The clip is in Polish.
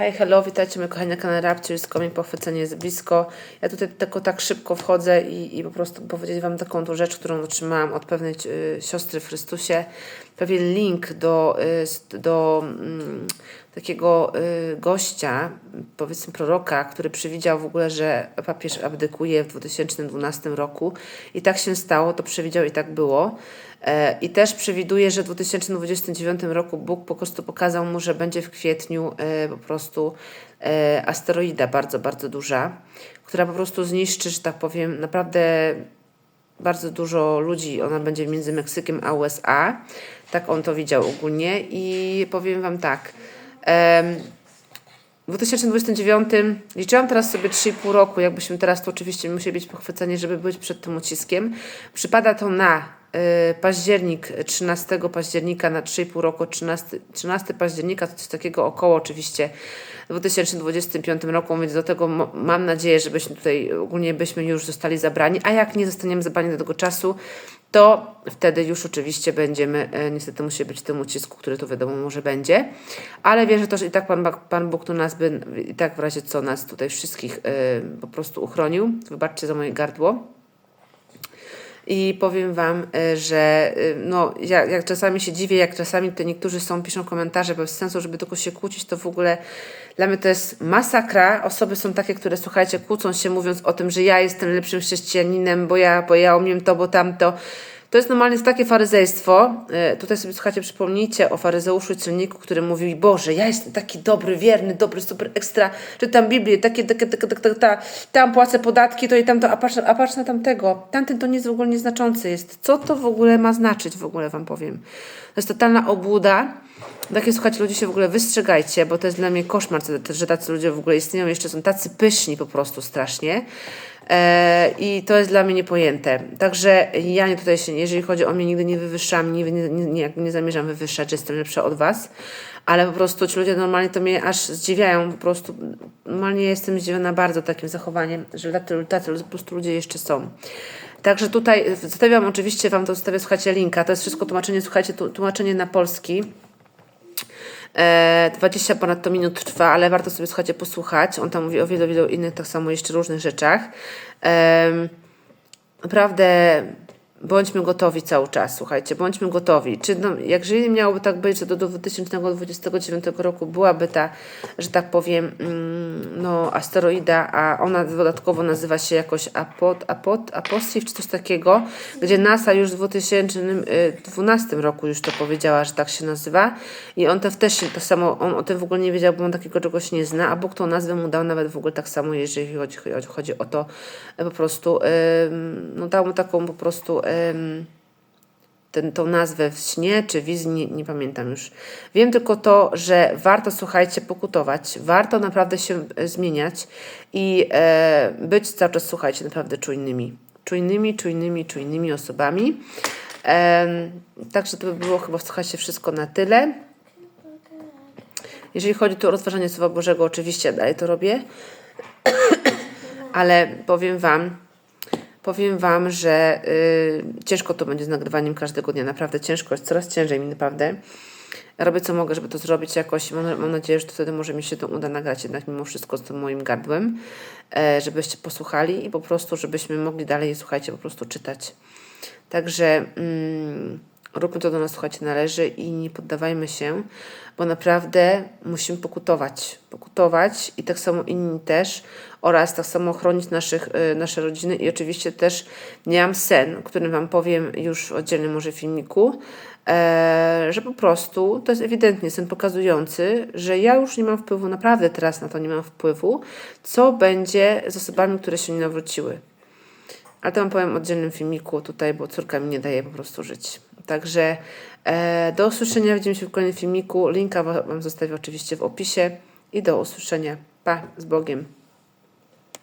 Hej, hello, witajcie moi kochani na kanale Rapture, z komin pochwycenie jest blisko. Ja tutaj tylko tak szybko wchodzę i, i po prostu powiedzieć Wam taką tą rzecz, którą otrzymałam od pewnej y, siostry w Chrystusie. Pewien link do, y, do mm, takiego y, gościa, powiedzmy proroka, który przewidział w ogóle, że papież abdykuje w 2012 roku i tak się stało, to przewidział i tak było. E, I też przewiduje, że w 2029 roku Bóg po prostu pokazał mu, że będzie w kwietniu e, po prostu e, asteroida bardzo, bardzo duża, która po prostu zniszczy, że tak powiem, naprawdę bardzo dużo ludzi. Ona będzie między Meksykiem a USA. Tak on to widział ogólnie. I powiem Wam tak. w 2029 liczyłam teraz sobie 3,5 roku, jakbyśmy teraz to oczywiście musieli być pochwyceni, żeby być przed tym uciskiem. Przypada to na październik, 13 października na 3,5 roku, 13, 13 października, to coś takiego około oczywiście w 2025 roku, więc do tego mam nadzieję, żebyśmy tutaj ogólnie byśmy już zostali zabrani, a jak nie zostaniemy zabrani do tego czasu, to wtedy już oczywiście będziemy, e, niestety musi być w tym ucisku, który tu wiadomo może będzie, ale wierzę to, że i tak Pan, Pan Bóg tu nas by, i tak w razie co nas tutaj wszystkich e, po prostu uchronił. Wybaczcie za moje gardło. I powiem Wam, e, że e, no, ja, jak czasami się dziwię, jak czasami to niektórzy są, piszą komentarze bez sensu, żeby tylko się kłócić, to w ogóle dla mnie to jest masakra. Osoby są takie, które słuchajcie, kłócą się mówiąc o tym, że ja jestem lepszym chrześcijaninem, bo ja, bo ja umiem to, bo tamto. To jest normalnie takie faryzejstwo. E, Tutaj sobie słuchajcie, przypomnijcie o faryzeuszu celniku, który mówił, Boże, ja jestem taki dobry, wierny, dobry, super ekstra, czytam Biblię, takie, takie, takie, takie, ta, tam płacę podatki, to i tamto, a patrz, a patrz na tamtego. Tamten to nic w ogóle nieznaczący jest. Co to w ogóle ma znaczyć, w ogóle Wam powiem. To jest totalna obłuda. Takie, słuchajcie, ludzie się w ogóle wystrzegajcie, bo to jest dla mnie koszmar, że tacy ludzie w ogóle istnieją. Jeszcze są tacy pyszni po prostu strasznie. E, I to jest dla mnie niepojęte. Także ja nie tutaj się, jeżeli chodzi o mnie, nigdy nie wywyższam, nie, nie, nie, nie zamierzam wywyższać, jestem lepsza od Was, ale po prostu ci ludzie normalnie to mnie aż zdziwiają. Po prostu normalnie jestem zdziwiona bardzo takim zachowaniem, że tacy, tacy po prostu ludzie jeszcze są. Także tutaj zostawiam oczywiście Wam to zostawię, słuchajcie, linka. To jest wszystko tłumaczenie, słuchajcie, tłumaczenie na polski. E, 20 ponad to minut trwa, ale warto sobie słuchajcie posłuchać. On tam mówi o wielu, wielu innych, tak samo jeszcze różnych rzeczach. Naprawdę bądźmy gotowi cały czas, słuchajcie, bądźmy gotowi. Czy no, jak jeżeli miałoby tak być, że do, do 2029 roku byłaby ta, że tak powiem, mm, no, asteroida, a ona dodatkowo nazywa się jakoś Apot, Apot, Apostif, czy coś takiego, gdzie NASA już w 2012 roku już to powiedziała, że tak się nazywa i on też to samo, on o tym w ogóle nie wiedział, bo on takiego czegoś nie zna, a Bóg tą nazwę mu dał nawet w ogóle tak samo, jeżeli chodzi, chodzi, o to e, po prostu, no dał mu taką po prostu ten, tą nazwę w śnie czy wizji, nie, nie pamiętam już. Wiem tylko to, że warto, słuchajcie, pokutować, warto naprawdę się e, zmieniać i e, być cały czas, słuchajcie, naprawdę czujnymi. Czujnymi, czujnymi, czujnymi osobami. Em, także to by było chyba, słuchajcie, wszystko na tyle. Jeżeli chodzi tu o rozważanie Słowa Bożego, oczywiście dalej to robię, ale powiem Wam, powiem Wam, że y, ciężko to będzie z nagrywaniem każdego dnia, naprawdę ciężko, jest coraz ciężej mi naprawdę. Robię co mogę, żeby to zrobić jakoś. Mam, mam nadzieję, że to wtedy może mi się to uda nagrać jednak mimo wszystko z tym moim gardłem, e, żebyście posłuchali i po prostu, żebyśmy mogli dalej, słuchajcie, po prostu czytać. Także mm, róbmy to do nas, słuchajcie, należy i nie poddawajmy się, bo naprawdę musimy pokutować. I tak samo inni też oraz tak samo chronić naszych, y, nasze rodziny i oczywiście też miałam sen, o którym Wam powiem już w oddzielnym może filmiku, e, że po prostu to jest ewidentnie sen pokazujący, że ja już nie mam wpływu, naprawdę teraz na to nie mam wpływu, co będzie z osobami, które się nie nawróciły. Ale to wam powiem w oddzielnym filmiku tutaj, bo córka mi nie daje po prostu żyć. Także e, do usłyszenia, widzimy się w kolejnym filmiku. Linka wa- Wam zostawię oczywiście w opisie i do usłyszenia. Pa, z Bogiem.